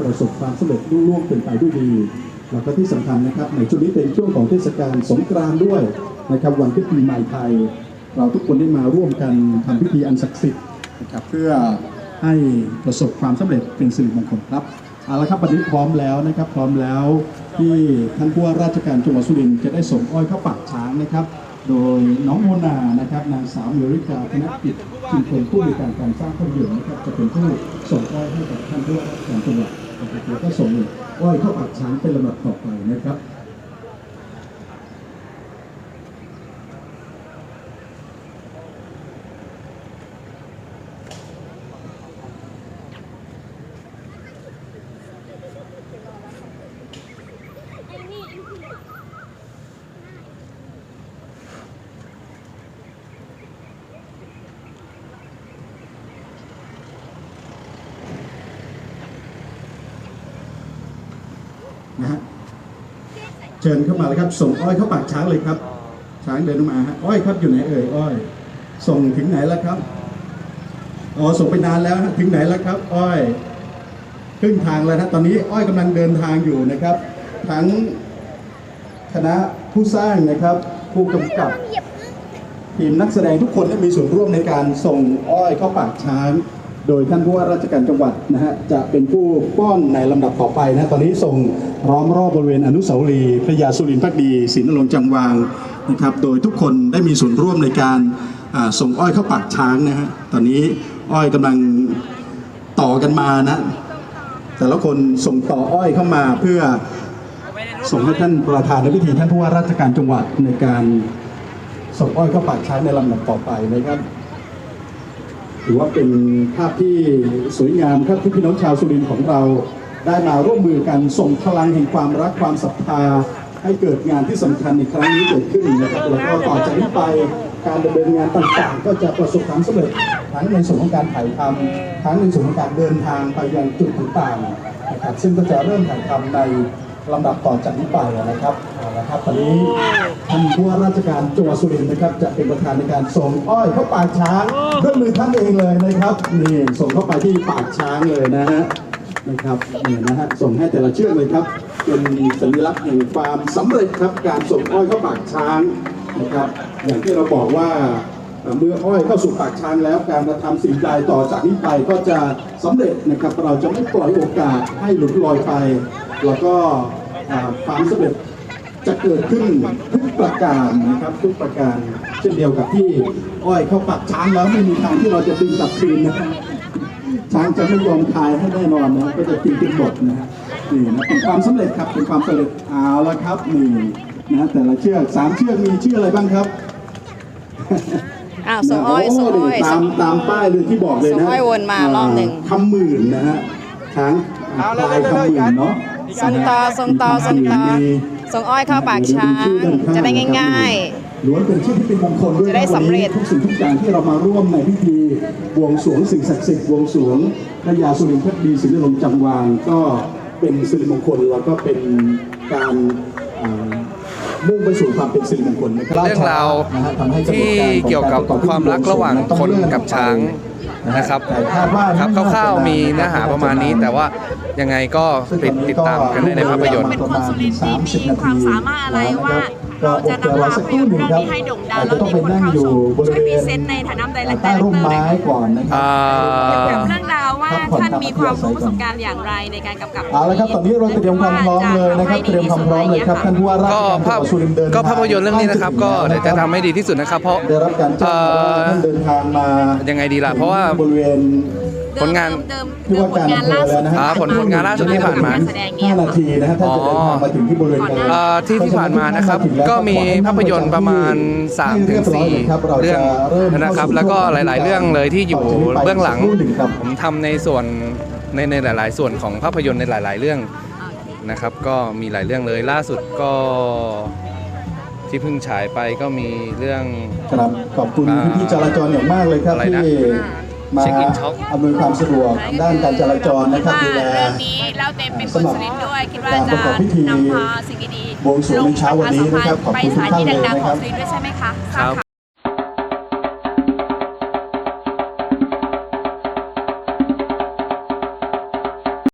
ประสบความสำเร็จรุ่งร่วงเป็นไปด้วยดี แล้วก็ที่สำคัญนะครับในช่วงนี้เป็นช่วงของเทศกาลสงกรานต์ด้วยนะครับวันขึ้นปีใหม่ไทย เราทุกคนได้มาร่วมกันทำพิธีอันศักดิ์สิทธิ์นะครับเพื่อให้ประสบความสำเร็จเป็นสิริมงคลครับ เอาละครับวันนี้พร้อมแล้วนะครับ พร้อมแล้วที่ท่านผู้ว่าราชการจังหวัดสุรินทร์จะได้ส่งอ้อยเข้าปากช้างนะครับ โดยน้องโมนานะครับนางสาวเมริกาธนกิจจึงเป็นผู้มีการการสร้างภาพยนตร์นะครับจะเป็นผู้ส่งอ้อยให้กับท่านผู้ว่าราชการจังหวัดแล้วก็ส่งอ้อยเข้าปากช้างเป็นลำดับต่อไปนะครับ เชิญเข้ามาเลยครับ ส่งอ้อยเข้าปากช้างเลยครับ ช้างเดินออกมาฮะอ้อยครับอยู่ไหนเอ่ยอ้อย ส่งถึงไหนแล้วครับอ๋อส่งไปนานแล้วฮะถึงไหนแล้วครับ อ้อยครึ่งทางแล้วนะตอนนี้อ้อยกำลังเดินทางอยู่นะครับ ทั้งคณะผู้สร้างนะครับ ผู้กำกับทีมนักแสดงทุกคนได้มีส่วนร่วมในการส่งอ้อยเข้าปากช้าง โดยท่านผู้ว่าราชการจังหวัดนะฮะจะเป็นผู้ป้อนในลำดับต่อไปนะตอนนี้ส่งล้อมรอบบริเวณอนุสาวรีย์พระยาสุรินทร์พักดีศรีนรงจังวางนะครับโดยทุกคนได้มีส่วนร่วมในการส่งอ้อยเข้าปากช้างนะฮะตอนนี้อ้อยกำลังต่อกันมานะ แต่ละคนส่งต่ออ้อยเข้ามาเพื่อส่งให้ท่านประธานในพิธีท่านผู้ว่าราชการจังหวัดในการส่งอ้อยเข้าปากช้างในลำดับต่อไปนะครับ ถือว่าเป็นภาพที่สวยงามครับที่พี่น้องชาวสุรินทร์ของเรา ได้มาร่วมมือกันส่งพลังแห่งความรักความศรัทธาให้เกิดงานที่สำคัญในครั้งนี้เกิดขึ้นนะครับแล้วก็ต่อจากนี้ไปการดำเนินงานต่างๆ ก็จะประสบความสำเร็จทั้งในส่วนของการถ่ายทำทั้งในส่วนของการเดินทางไปยังจุดต่างๆนะครับซึ่งก็จะเริ่มถ่ายทำในลำดับต่อจากนี้ไปนะครับ เอาละครับตอนนี้ท่านผู้ว่าราชการจังหวัดสุรินทร์นะครับจะเป็นประธานในการส่งอ้อยเข้าปากช้างด้วยมือท่านเองเลยนะครับนี่ส่งเข้าไปที่ปากช้างเลยนะฮะนะครับนี่นะฮะส่งให้แต่ละเชือกเลยครับเป็นสัญลักษณ์แห่งความสำเร็จครับการส่งอ้อยเข้าปากช้างนะครับอย่างที่เราบอกว่าเมื่ออ้อยเข้าสู่ปากช้างแล้วการกระทำสิ่งใดต่อจากนี้ไปก็จะสำเร็จนะครับเราจะไม่ปล่อยโอกาสให้หลุดลอยไป แล้วก็ความสำเร็จ จะเกิดขึ้นทุกประการนะครับทุกประการ เช่นเดียวกับที่อ้อยเข้าปากช้างแล้วไม่มีทางที่เราจะดึงกลับคืนนะครับช้างจะไม่ยอมคายให้แน่นอนนะก็จะกินเป็นบทนะฮะนี่นะเป็นความสำเร็จครับเป็นความสำเร็จเอาละครับนี่นะแต่ละเชือกสามเชือกมีชื่ออะไรบ้างครับอ้าวส่งอ้อยส่งอ้อยตามตามป้ายเลยที่บอกเลยนะส่งอ้อยวนมารอบหนึ่งคำหมื่นนะฮะช้างพลายคำหมื่นเนาะส่งต่อส่งต่อส่งต่อ ส่งอ้อยเข้าปากช้าง จะได้ง่ายล้วนเป็นชื่อที่เป็นมงคลด้วยนจะได้สำเร็จวันนี้ทุกสิ่งทุกอย่างที่เรามาร่วมในพิธีบวงสรวงสิ่งศักดิ์สิทธิ์บวงสรวงพระยาสุรินทร์พักดีศรีนรงค์จังวางก็เป็นสิริมงคลแล้วก็เป็นการอ่ามุ่งไปสู่ความเป็นสิริมงคลนะครับเรื่องราวนะฮะทำให้กำหนดที่การของเกี่ยวกับประอบพิธีความรักระหว่างคนกับช้าง นะครับแต่คาดว่าครับไม่น่คร่าวจะๆมีเนื้อหาประมาณนี้ แต่ว่ายังไงก็ติดติดตามกันได้ในภาพยนตร์เป็นคนสุรินทร์ที่มีความสามารถอะไรว่าเราจะนำภาพยนตร์เรื่องนี้ให้โด่งดังแล้วมีคนเข้าชมช่วยพรีเซนต์ในฐานะไดเรคเตอใต้ร์ร่มไม้ก่อนนะครัอ่าเกี่ยวกับเรื่องราว ว่าท่านมีความรู้ประสบการณ์อย่างไรในการกำกับเอาละครับตอนนี้เราเตรียมความพร้อมเลยนะครับเตรียมความพร้อมเลยครับท่านผู้ว่าราชก็การจังภาพหวัดสุรินทร์เดินก็ภาพยนตร์เรื่องนี้นะครับ ก็เดี๋ยวจะทำให้ดีที่สุดนะครับ เพราะได้รับการแจ้งมาว่าท่านเดินทางมายังไงดีล่ะเพราะว่าบริเวณผลงานเดิมที่เดิมว่าผลงานล่าสุดอ่าผลผลงานล่าสุดที่ผ่านมากรแสดงเนี่ย5นาทีนะฮะท่านจะเดินทางมาถึงที่บริเวณงานเอ่อที่ที่ผ่านมานะครับ ก็มีภาพยนตร์ประมาณ3ถึง4เรื่องนะครับ แล้วก็หลาย ๆ เรื่องเลยที่อยู่เบื้องหลังผมทำในส่วนในในหลาย ๆ ส่วนของภาพยนตร์ในหลาย ๆ เรื่องนะครับ ก็มีหลายเรื่องเลยล่าสุดก็ที่เพิ่งฉายไปก็มีเรื่อง ครับขอบคุณอ่าพี่ๆจราจรอย่างมากเลยครับอะไรที่นะมาเช็คอินช็อป อำนวยความสะดวกด้านการจราจรนะครับคิดูดแลว่าเรื่องนี้แล้วเต็มเป็นคนสุรินทร์ด้วย คิดว่าจะนำพาสิ่งดีๆบวงสรวงในเช้าวันนี้นะครับขอบไปคุณทุสกถานท่านที่เลยดังนะๆขคอรังบสุรินทร์ด้วยใช่ไหมคะครับ